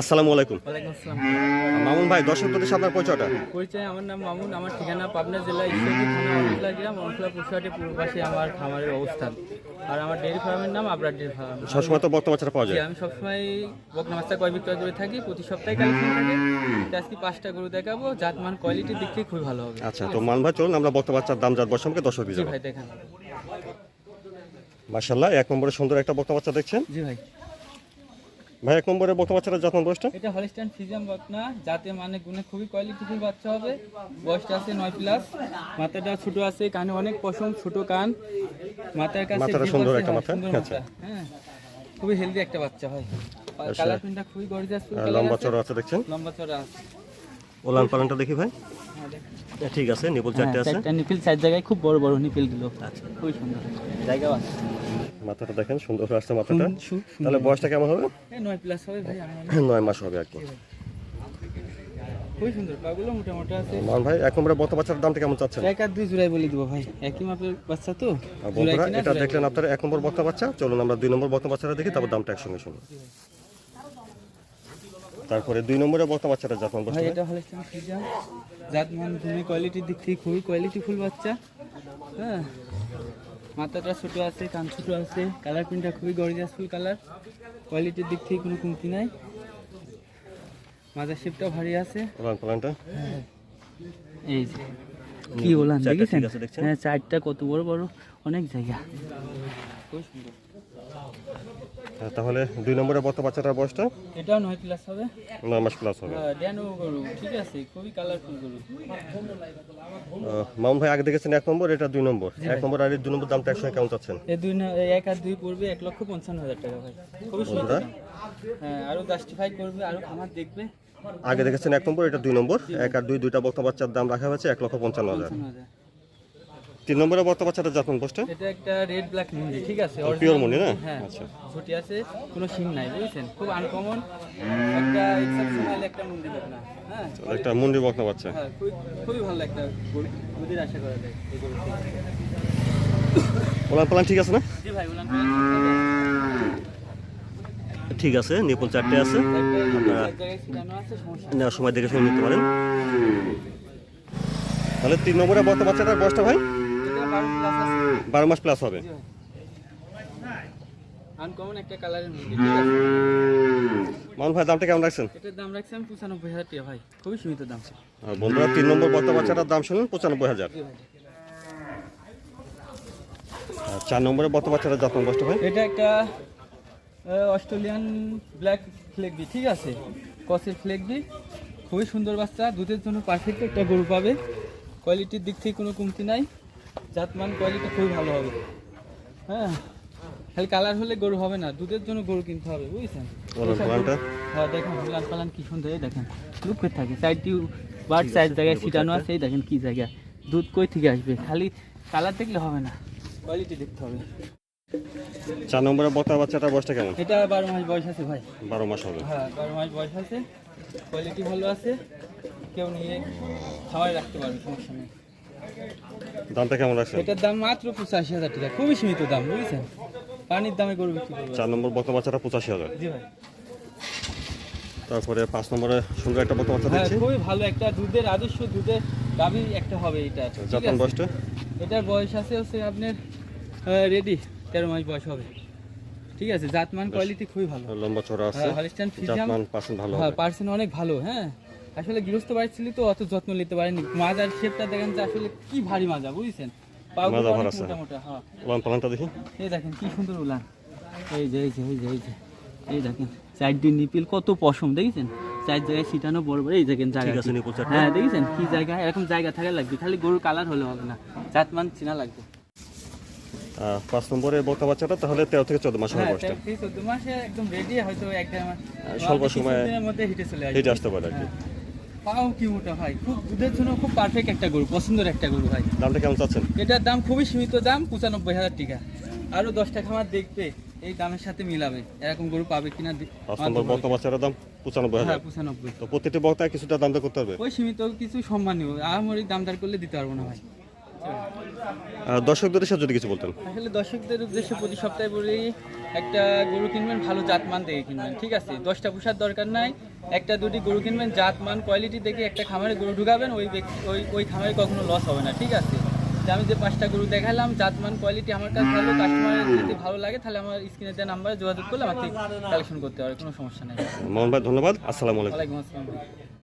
আসসালামু আলাইকুম। মামুন ভাই দর্শকদের সাথে আপনার পরিচয়টা পরিচয় আমার নাম মামুন আমার ঠিকানা পাবনা জেলা ঈশ্বরদী থানা গ্রাম পূর্ব পাশে আমার খামারের অবস্থান। আর আমার ডেয়ারি ফার্মের নাম আবরার ডেয়ারি ফার্ম। সবসময় তো বর্তমান বাচ্চাটা পাওয়া যায়। আমি সবসময় বকনা মাছটা কয় বিক্রয় করে থাকি প্রতি সপ্তাহে কালেকশন থাকে। আজকে পাঁচটা গরু দেখাবো জাতমান কোয়ালিটির দিক থেকে খুবই ভালো হবে। আচ্ছা তো মামুন ভাই চলুন আমরা বর্তমান বাচ্চার দাম জাত বর্ষমকে দর্শক দিয়ে ভাই দেখেন। মার্শাল্লাহ এক নম্বরে সুন্দর একটা বর্তমান বাচ্চা দেখছেন। জি ভাই। ভাই এক নম্বরে বর্তমান বাচ্চাটা যত্ন বয়সটা? এটা হলিস্টান ফিজিয়াম বকনা যাতে মানে গুণে খুবই কোয়ালিটিফুল বাচ্চা হবে। বয়সটা আছে নয় প্লাস মাথাটা ছোট আছে কানে অনেক পশম ছোট কান। মাথার কাছে মাথাটা সুন্দর একটা মাথা, আচ্ছা। হ্যাঁ। খুবই হেলদি একটা বাচ্চা হয়। আচ্ছা। কালার প্রিন্টটা খুবই গর্জিয়াস লম্বা চড়া আছে দেখছেন? লম্বা চড়া আছে। ওলান পালনটা দেখি ভাই। হ্যাঁ, ঠিক আছে নিপুল চারটে হ্যাঁ, আছে। চারটা নিপিল চার জায়গায় খুব বড় বড় নিপিলগুলো। খুবই সুন্দর। জায়গাও আছে। মাথাটা দেখেন সুন্দর হয়ে আসছে মাথাটা। তাহলে বয়সটা কেমন হবে? নয় প্লাস হবে ভাই নয় মাস হবে আর কি। খুবই সুন্দর পাগুলো মোটামুটি আছে। মামুন ভাই বাচ্চার দামটা কেমন চাচ্ছেন? এক আর দুই জোড়াই বলে দিব ভাই একই মাপের বাচ্চা তো? আর বন্ধুরা এটা দেখলেন আপনার এক নম্বর বর্তমান বাচ্চা। চলুন আমরা দুই নম্বর বাচ্চাটা দেখি তারপর দামটা একসঙ্গে শুনি। তারপরে দুই নম্বরে বর্তমান বাচ্চাটা এটা জাতমান ভূমি কোয়ালিটির দিক থেকে খুবই কোয়ালিটিফুল বাচ্চা। হ্যাঁ। মাথাটা ছোট আছে কান ছোট আছে কালার প্রিন্টটা খুবই গর্জিয়াস ফুল কালার কোয়ালিটির দিক থেকে কোনো কমতি নাই। মাথার শেপটাও ভারী আছে। এই যে কি বললাম দেখেছেন? হ্যাঁ চারটা কত বড় বড় অনেক জায়গা। খুব সুন্দর। তাহলে দুই নম্বরে বর্তমান বাচ্চাটার বয়সটা? এটাও নয় প্লাস হবে। নয় মাস প্লাস হবে। হ্যাঁ, ড্যানো গরু ঠিক আছে খুবই কালারফুল গরু। মামুন ভাই আগে দেখেছেন এক নম্বর এটা দুই নম্বর। এক নম্বর আর দুই নম্বর দামটা একসঙ্গে কেমন চাচ্ছেন? এই দুই না- এক আর দুই পড়বে এক লক্ষ পঞ্চান্ন হাজার টাকা ভাই। খুবই সুন্দর। হ্যাঁ আরও জাস্টিফাই করবে আরও খামার দেখবে। আগে দেখেছেন এক নম্বর এটা দুই নম্বর। এক আর দুই দুইটা বর্তমান বাচ্চার দাম রাখা হয়েছে এক লক্ষ পঞ্চান্ন হাজার। তিন নম্বরে বর্তমান বাচ্চাটা যত্ন বসটা এটা একটা রেড ব্ল্যাক মুন্ডি ঠিক আছে? original মুন্ডি না? হ্যাঁ। আচ্ছা। ঝুটি আছে কোনো সিং নাই বুঝছেন? খুব আনকমন একটা এক্সেপশনাল একটা মুন্ডি না হ্যাঁ? একটা মুন্ডি বর্তমান বাচ্চা। হ্যাঁ খুবই খুবই ভালো একটা দুধের আশা করা যায় এই গরু ওলান পালান ঠিক আছে না? জি ভাই বললাম ঠিক আছে। নিপুল চারটে আছে। নেওয়ার সময় দেখে শুনে নিতে পারেন। তাহলে তিন নম্বরে বর্তমান বাচ্চাটার বয়সটা ভাই এটা বারো প্লাস আছে বারো মাস প্লাস হবে। আনকমন একটা কালারের মধ্যে মামুন ভাই দামটা কেমন রাখছেন? এটার দাম রাখছি আমি পঁচানব্বই হাজার টাকা ভাই। খুবই সীমিত দাম আর বন্ধুরা তিন নম্বর বাচ্চাটার দাম শুনুন পঁচানব্বই হাজার। আর চার নম্বরে বাচ্চাটার যত্ন ভাই এটা একটা অস্ট্রেলিয়ান ব্ল্যাক ফ্লেগবি ঠিক আছে? কসের ফ্লেগবি খুবই সুন্দর বাচ্চা দুধের জন্য পারফেক্ট একটা গরু পাবে। কোয়ালিটির দিক থেকে কোনো কমতি নাই। জাতমান কোয়ালিটি খুবই ভালো হবে। হ্যাঁ? খালি কালার হলে গরু হবে না দুধের জন্য গরু কিনতে হবে বুঝছেন? হ্যাঁ দেখেন লাল পালান কি সুন্দর দেখেন লুক করে থাকে সাইডটি বার্ড সাইড জায়গায় ছিটানো আছে এই দেখেন কি জায়গা দুধ কই থেকে আসবে? খালি কালার দেখলে হবে না কোয়ালিটি দেখতে হবে। চার নম্বরে বর্তমান বাচ্চাটার বয়সটা কেমন? এটা বারো মাস বয়স আছে ভাই। বারো মাস হবে। হ্যাঁ বারো মাস বয়স আছে কোয়ালিটি ভালো আছে কেউ নিয়ে খাওয়াই রাখতে পারবে সমস্যা নেই। দামটা কেমন রাখছেন? এটার দাম মাত্র পঁচাশি হাজার টাকা। খুবই সীমিত দাম বুঝছেন? পানির দামে গরু বিক্রি করবে। চার নম্বর বর্তমান বাচ্চাটা পঁচাশি হাজার। জি ভাই। তারপরে পাঁচ নম্বরে সুন্দর একটা বর্তমান বাচ্চা হ্যাঁ দেখছি। খুবই ভালো একটা দুধের আদর্শ দুধের গাভী একটা হবে এটা যত্ন আছে? বয়সটা? এটার বয়স আছে হচ্ছে আপনার রেডি তেরো মাস বয়স হবে। ঠিক আছে জাতমান কোয়ালিটি খুবই ভালো। লম্বা চড়া আছে। হলিস্টান ফিজাম জাতমান পার্সেন্ট ভালো হ্যাঁ পার্সেন্ট অনেক ভালো হ্যাঁ। আসলে গৃহস্থ বাড়ি ছিল তো অত যত্ন নিতে পারেনি। মাজার শেপটা দেখেন যে আসলে কি ভারী মাজা বুঝছেন? মাজা ভরা আছে। মোটা মোটা হ্যাঁ। ওলান পালানটা দেখি। এই দেখেন কি সুন্দর উলান। এই যে এই যে এই যে এই যে এই দেখেন চার নিপিল কত পশম দেখেছেন? চার জায়গায় ছিটানো বড় বড় এই দেখেন জায়গা ঠিক আছে, কি। নিপুল চারটে। হ্যাঁ দেখেছেন? কি জায়গা এরকম জায়গা থাকা লাগবে খালি গরুর কালার হলে হবে না। জাতমান চিনা লাগবে। পাঁচ নম্বরে বাচ্চাটা তাহলে তেরো থেকে চোদ্দ মাস হবে হ্যাঁ বয়সটা। চোদ্দ মাসে একদম রেডি হয়তো এক দেড় মাস স্বল্প কিছু সময়ে মধ্যে হিটে চলে আসতে পারে আর কি। পাও কি মোটা ভাই? খুব দুধের জন্য খুব পারফেক্ট একটা গরু পছন্দের একটা গরু ভাই। দামটা কেমন চাচ্ছেন? এটার দাম খুবই সীমিত দাম পঁচানব্বই হাজার টাকা। আরও দশটা খামার দেখবে এই দামের সাথে মিলাবে এরকম গরু পাবে কিনা পাঁচ নম্বর তো বর্তমান দাম পঁচানব্বই হ্যাঁ হাজার পঁচানব্বই। তো প্রতিটি বক্তায় কিছুটা দাম দর করতে হবে? ওই সীমিত কিছু সম্মানীয় দাম দামদার করলে দিতে পারব না ভাই। দর্শকদের সাথে যদি কিছু বলতেন। আসলে দর্শকদের উদ্দেশ্যে প্রতি সপ্তাহে বলি একটা গরু কিনবেন ভালো জাত মান দেখে কিনবেন ঠিক আছে? দশটা পোষার দরকার নাই। একটা দুটি গরু কিনবেন জাত মান কোয়ালিটি দেখে একটা খামারে গরু ঢুকাবেন ওই ওই ওই খামারে কখনো লস হবে না ঠিক আছে? যে আমি যে পাঁচটা গরু দেখালাম জাতমান কোয়ালিটি আমার কাছে ভালো কাস্টমারের যদি ভালো লাগে তাহলে আমার স্ক্রিনে দেওয়া নাম্বারে যোগাযোগ করলে আমাকে কালেকশন করতে পারে কোনো সমস্যা নেই। মোহন ভাই ধন্যবাদ। আসসালামু আলাইকুম। আসসালাম।